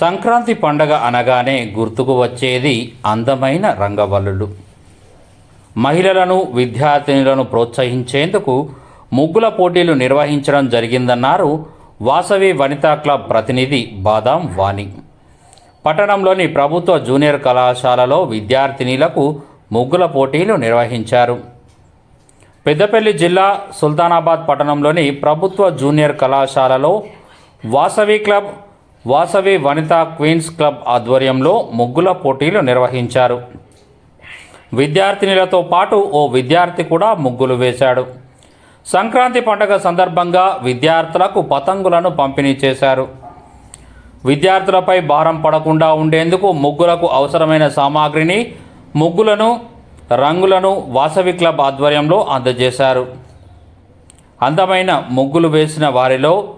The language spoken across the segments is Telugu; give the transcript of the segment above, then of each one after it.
సంక్రాంతి పండగ అనగానే గుర్తుకు వచ్చేది అందమైన రంగవల్లులు. మహిళలను విద్యార్థినులను ప్రోత్సహించేందుకు ముగ్గుల పోటీలు నిర్వహించడం జరిగిందన్నారు వాసవి వనితా క్లబ్ ప్రతినిధి బాదాం వాణి. పట్టణంలోని ప్రభుత్వ జూనియర్ కళాశాలలో విద్యార్థినీలకు ముగ్గుల పోటీలు నిర్వహించారు. పెద్దపల్లి జిల్లా సుల్తానాబాద్ పట్టణంలోని ప్రభుత్వ జూనియర్ కళాశాలలో Vasavi club Vasavi Vanitha queens club ఆధ్వర్యంలో ముగ్గుల పోటీలు నిర్వహించారు. విద్యార్థినులతో పాటు ఓ విద్యార్థి కూడా ముగ్గులు వేశాడు. సంక్రాంతి పండుగ సందర్భంగా విద్యార్థులకు పతంగులను పంపిణీ చేశారు. విద్యార్థులపై భారం పడకుండా ఉండేందుకు ముగ్గులకు అవసరమైన సామాగ్రిని ముగ్గులను రంగులను వాసవి క్లబ్ ఆధ్వర్యంలో అందజేశారు. అందమైన ముగ్గులు వేసిన వారిలో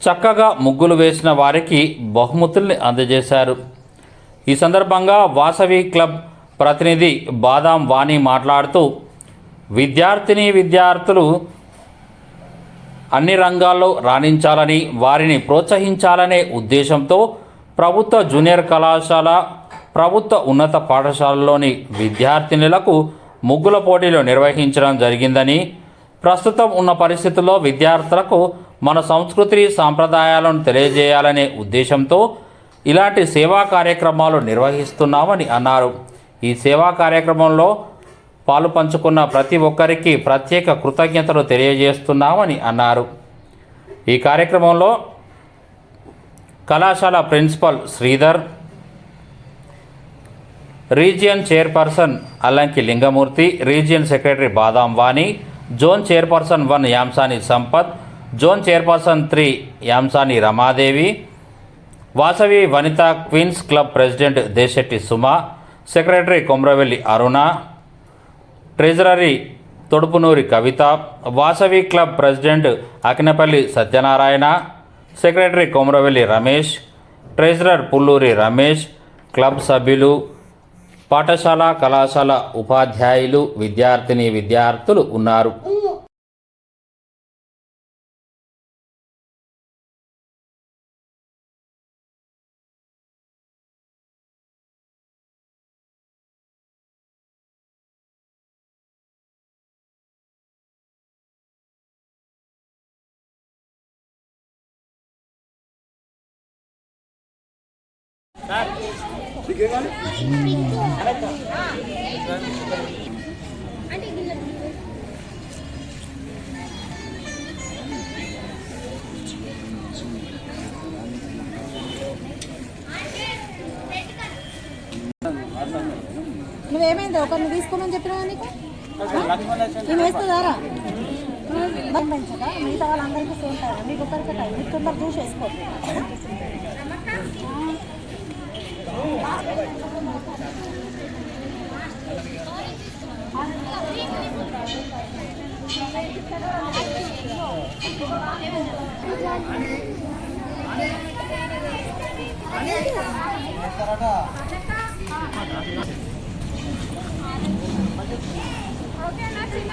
చక్కగా ముగ్గులు వేసిన వారికి బహుమతుల్ని అందజేశారు. ఈ సందర్భంగా వాసవి క్లబ్ ప్రతినిధి బాదాం వాణి మాట్లాడుతూ విద్యార్థిని విద్యార్థులు అన్ని రంగాల్లో రాణించాలని వారిని ప్రోత్సహించాలనే ఉద్దేశంతో ప్రభుత్వ జూనియర్ కళాశాల ప్రభుత్వ ఉన్నత పాఠశాలలోని విద్యార్థినులకు ముగ్గుల పోటీలు నిర్వహించడం జరిగిందని ప్రస్తుతం ఉన్న పరిస్థితుల్లో విద్యార్థులకు మన సంస్కృతి సాంప్రదాయాలను తెలియజేయాలనే ఉద్దేశంతో ఇలాంటి సేవా కార్యక్రమాలు నిర్వహిస్తున్నామని అన్నారు. ఈ సేవా కార్యక్రమంలో పాలు పంచుకున్న ప్రతి ఒక్కరికి ప్రత్యేక కృతజ్ఞతలు తెలియజేస్తున్నామని అన్నారు. ఈ కార్యక్రమంలో కళాశాల principal Sridhar region chairperson Allanki Lingamurthy region secretary Badam Vani zone chairperson one Yamsani Sampath zone chairperson three Yamsani Ramadevi Vasavi Vanitha queens club president Desetti Suma secretary Komravelli Aruna treasury Thodupunuri Kavitha Vasavi club president Akinapalli Satyanarayana secretary Komaravelli Ramesh treasurer Pulluri Ramesh club సభ్యులు పాఠశాల కళాశాల ఉపాధ్యాయులు విద్యార్థిని విద్యార్థులు ఉన్నారు. నువ్వేమైంది? ఒకరిని తీసుకోమని చెప్పినా నీకు? నేను వేస్తుందారా? మిగతా వాళ్ళందరికీ టైం మీకు ఒకరికి టైం మీకు తొందర చూసి వేసుకోండి ఓకే నా చిన్న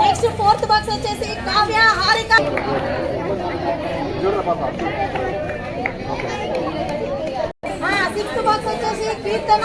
Next fourth box వచ్చేసి కావ్య హారిక. సిక్స్త్ బాక్స్ వచ్చేసి కీర్తన.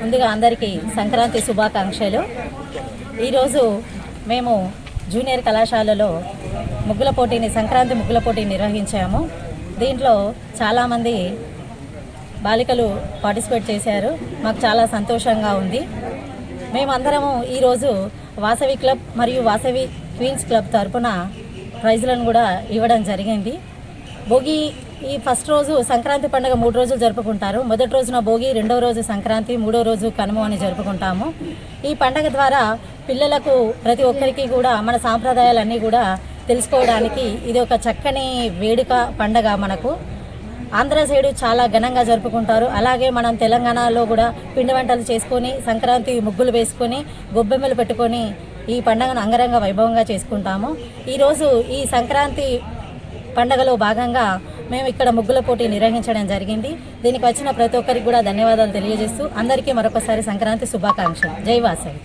ముందుగా అందరికీ సంక్రాంతి శుభాకాంక్షలు. ఈరోజు మేము జూనియర్ కళాశాలలో ముగ్గుల పోటీని సంక్రాంతి ముగ్గుల పోటీ నిర్వహించాము. దీంట్లో చాలామంది బాలికలు పార్టిసిపేట్ చేశారు. మాకు చాలా సంతోషంగా ఉంది. మేమందరము ఈరోజు వాసవి క్లబ్ మరియు వాసవి క్వీన్స్ క్లబ్ తరపున ప్రైజ్లను కూడా ఇవ్వడం జరిగింది. భోగి ఈ ఫస్ట్ రోజు సంక్రాంతి పండుగ మూడు రోజులు జరుపుకుంటారు. మొదటి రోజున భోగి రెండో రోజు సంక్రాంతి మూడో రోజు కనుమ అని జరుపుకుంటాము. ఈ పండగ ద్వారా పిల్లలకు ప్రతి ఒక్కరికి కూడా మన సాంప్రదాయాలన్నీ కూడా తెలుసుకోవడానికి ఇది ఒక చక్కని వేడుక పండగ మనకు. ఆంధ్ర సైడు చాలా ఘనంగా జరుపుకుంటారు. అలాగే మనం తెలంగాణలో కూడా పిండి వంటలు చేసుకొని సంక్రాంతి ముగ్గులు వేసుకొని గొబ్బెమ్మలు పెట్టుకొని ఈ పండుగను అంగరంగ వైభవంగా చేసుకుంటాము. ఈరోజు ఈ సంక్రాంతి పండగలో భాగంగా మేము ఇక్కడ ముగ్గుల పోటీ నిర్వహించడం జరిగింది. దీనికి వచ్చిన ప్రతి ఒక్కరికి కూడా ధన్యవాదాలు తెలియజేస్తూ అందరికీ మరొకసారి సంక్రాంతి శుభాకాంక్షలు. జై వాసవి.